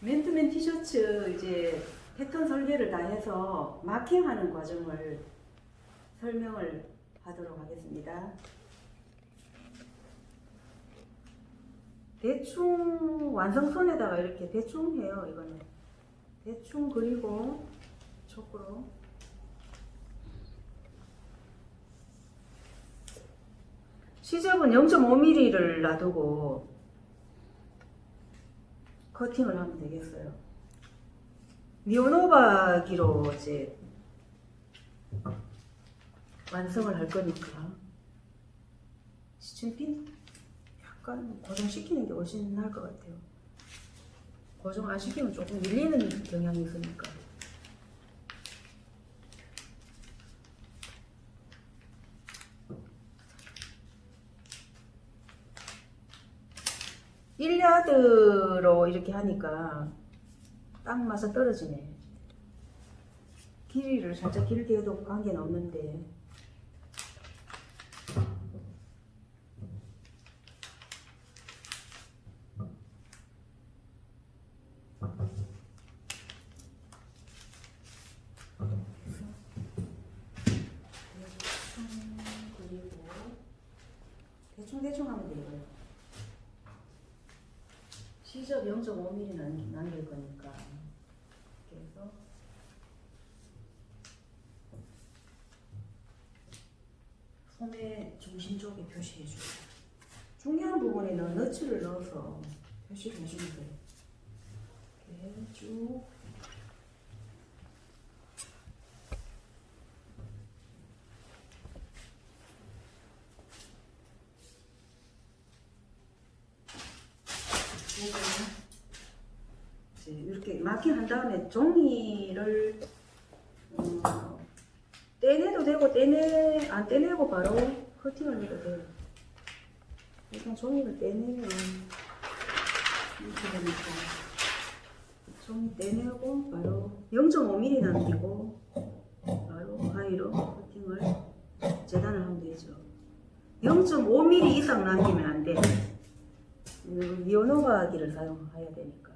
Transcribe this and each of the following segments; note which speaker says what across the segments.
Speaker 1: 맨투맨 티셔츠 이제 패턴 설계를 다 해서 마킹하는 과정을 설명을 하도록 하겠습니다. 대충 완성선에다가 이렇게 대충 해요, 이거는. 대충 그리고 촉으로 시접은 0.5mm를 놔두고 커팅을 하면 되겠어요. 미오노바기로 이제 완성을 할 거니까 시침핀 약간 고정시키는 게 훨씬 나을 것 같아요. 고정 안 시키면 조금 밀리는 경향이 있으니까. 일야드 로 이렇게 하니까 딱 맞아 떨어지네. 길이를 살짝 길게 해도 관계는 없는데. 대충 대충 하면 돼요. 시접 0.5mm 남- 남길 거니까 해서 소매 중심 쪽에 표시해주고 중요한 부분에는 너츠를 넣어서 표시를 해주면 돼요. 이렇게 쭉 이제 이렇게 마킹한 다음에 종이를 어, 떼내도 되고 떼내 안 떼내고 바로 커팅을 해도 돼요. 일단 종이를 떼내면 이렇게 되니까 종이 떼내고 바로 0.5mm 남기고 바로 가위로 커팅을 재단을 하면 되죠. 0.5mm 이상 남기면 안 돼. 음, 미오노바기를 사용해야 되니까.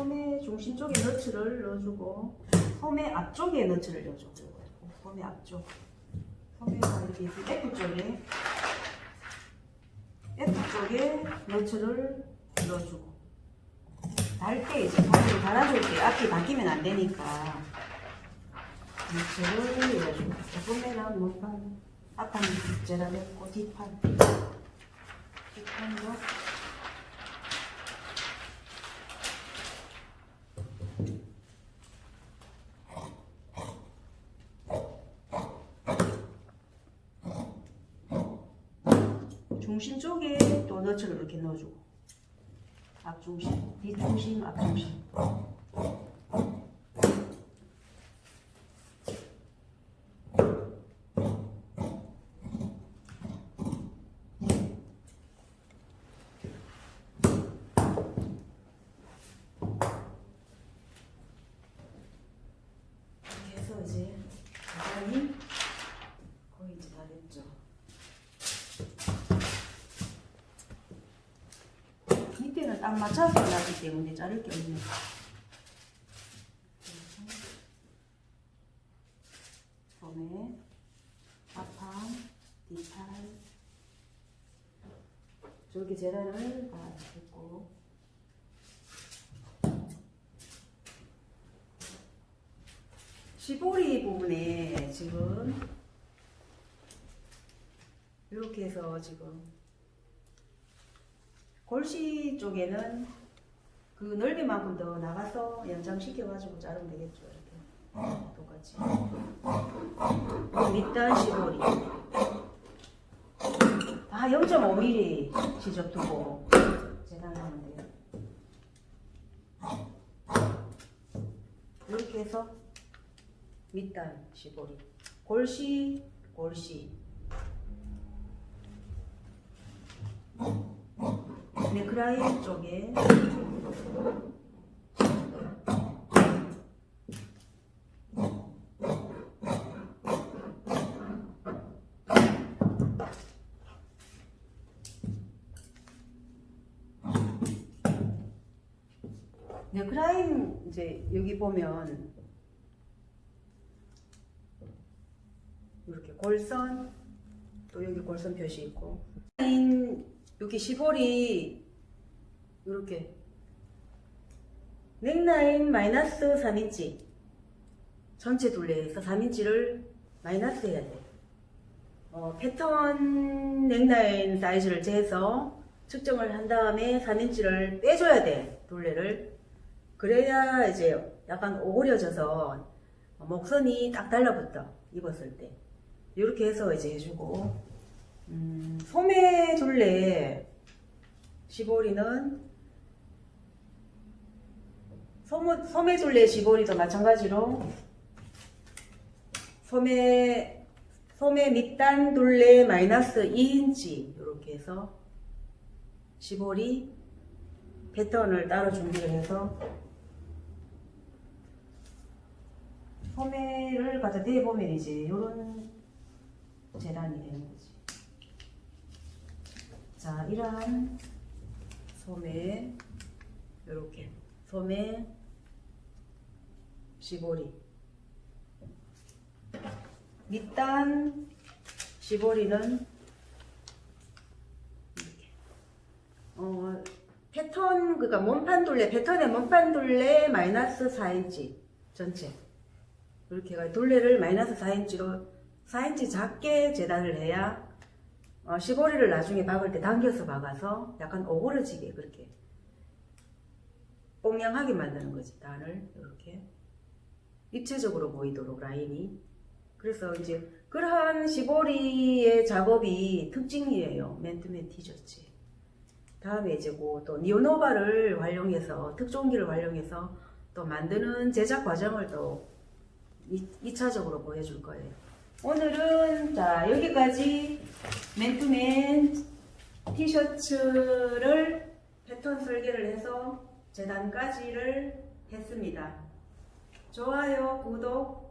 Speaker 1: 소매 중심 쪽에 너츠를 넣어주고 소매 앞쪽에 너츠를 넣어주고 소매 앞쪽. 소매가 이렇게 F 쪽에 F 쪽에 너츠를 넣어주고. 달 때 이제 소매를 달아줄 때 앞이 바뀌면 안 되니까 너츠를 넣어주고. 소매랑 몸판 앞판 제라됐고 뒷판. 뒷판도 중심 쪽에 또 너츠를 이렇게 넣어주고. 앞중심, 뒷중심, 앞중심 이렇게 해서 이제 디자인이 거의 이제 다 됐죠. 밑에는 딱 맞춰서 나기 때문에 자를 게 없네요. 소매, 앞판, 뒷판, 저기 재단을 다 했고 시보리 부분에 지금 이렇게 해서 지금 골시 쪽에는 그 넓이만큼 더 나가서 연장시켜가지고 자르면 되겠죠. 이렇게 똑같이. 밑단 시보리. 아 0.5mm 시접 두고 재단하면 돼요. 이렇게 해서 밑단 시보리. 골시 골시. 네크라인 쪽에. 네크라인 이제 여기 보면 이렇게 골선 또 여기 골선 표시 있고 여기 시볼이 이렇게 넥라인 마이너스 3인치 전체 둘레에서 3인치를 마이너스 해야 돼. 어, 패턴 넥라인 사이즈를 재서 측정을 한 다음에 3인치를 빼줘야 돼. 둘레를. 그래야 이제 약간 오그려져서 목선이 딱 달라붙어. 입었을 때. 이렇게 해서 이제 해주고 음, 소매 둘레 시보리는 소매, 소매 둘레 시보리도 마찬가지로 소매 소매 밑단 둘레 마이너스 2인치 이렇게 해서 시보리 패턴을 따로 준비를 해서 소매를 갖다 대보면 이제 이런 재단이 되는 거지. 자, 이러한 소매, 이렇게. 소매, 시보리, 밑단 시보리는 어, 패턴 그러니까 몸판 둘레 패턴의 몸판 둘레 마이너스 4인치 전체. 이렇게 해가 둘레를 마이너스 4인치로 4인치 작게 재단을 해야 어, 시보리를 나중에 박을 때 당겨서 박아서 약간 오그러지게 그렇게 뽕냥하게 만드는 거지 단을 이렇게 입체적으로 보이도록 라인이 그래서 이제 그러한 시보리의 작업이 특징이에요 맨투맨 티셔츠 다음에 이제 그또 니오노바를 활용해서 특종기를 활용해서 또 만드는 제작 과정을 또 2, 차적으로 보여줄 거예요. 오늘은 자 여기까지 맨투맨 티셔츠를 패턴 설계를 해서 재단까지를 했습니다. 좋아요, 구독